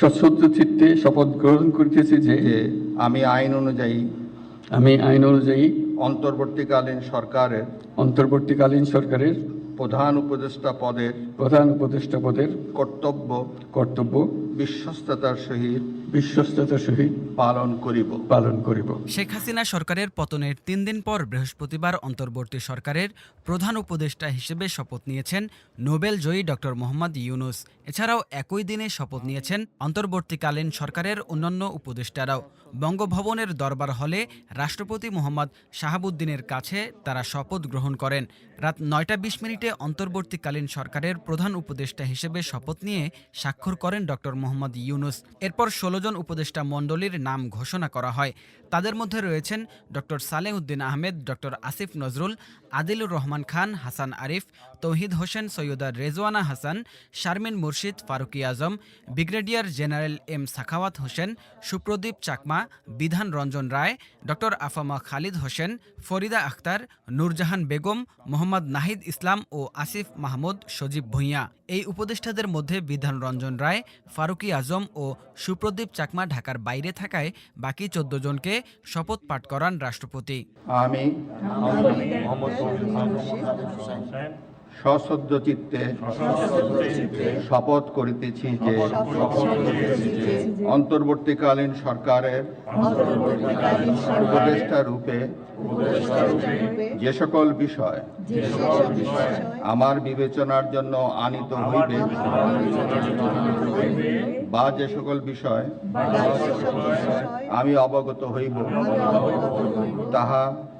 সশ্রদ্ধ চিত্তে শপথ গ্রহণ করিতেছি যে যে আমি আইন অনুযায়ী আমি আইন অনুযায়ী অন্তর্বর্তীকালীন সরকারের অন্তর্বর্তীকালীন সরকারের প্রধান উপদেষ্টা পদের প্রধান উপদেষ্টা পদের কর্তব্য কর্তব্য বিশ্বস্ততার সহিত বিশ্বস্ততার সহিত পালন করিব। পালন করিব। শেখ হাসিনা সরকারের পতনের তিন দিন পর বৃহস্পতিবার অন্তর্বর্তী সরকারের প্রধান উপদেষ্টা হিসেবে শপথ নিয়েছেন নোবেল জয়ী ডক্টর মোহাম্মদ ইউনুস। এছাড়াও একই দিনে শপথ নিয়েছেন অন্তর্বর্তীকালীন সরকারের অন্যান্য উপদেষ্টারাও। বঙ্গভবনের দরবার হলে রাষ্ট্রপতি মোহাম্মদ শাহাবুদ্দিনের কাছে তারা শপথ গ্রহণ করেন। রাত নয়টা বিশ মিনিটে অন্তর্বর্তীকালীন সরকারের প্রধান উপদেষ্টা হিসেবে শপথ নিয়ে স্বাক্ষর করেন ডক্টর মোহাম্মদ ইউনুস। এরপর ষোলো জন উপদেষ্টা মণ্ডলীর নাম ঘোষণা করা হয়। তাদের মধ্যে রয়েছেন doctor Saleh Uddin Ahmed, doctor Asif Nazrul, Adilur Rahman Khan, Hasan Arif, Touhid Hossain, Syeda Rizwana Hasan, Sharmin Murshid, Faruki Azam, brigadier general M Sakhawat Hossain, Supradip Chakma, Bidhan Ranjan Roy, doctor A F M Khalid Hossain, Farida Akhter, Nurjahan Begum, Mohammad Nahid Islam ও আসিফ মাহমুদ সজীব ভূঁইয়া। এই উপদেষ্টাদের মধ্যে বিধান রঞ্জন রায়, ফারুকি আজম ও সুপ্রদীপ চাকমা ঢাকার বাইরে থাকায় বাকি চোদ্দ জনকে শপথ পাঠ করান রাষ্ট্রপতি। আমি সশ্রদ্ধ চিত্তে শপথ করিতেছি যে অন্তর্বর্তীকালীন সরকারের উপদেষ্টা রূপে যে সকল বিষয় আমার বিবেচনার জন্য আনিত হইবে বা যে সকল বিষয় আমি অবগত হইব, তাহা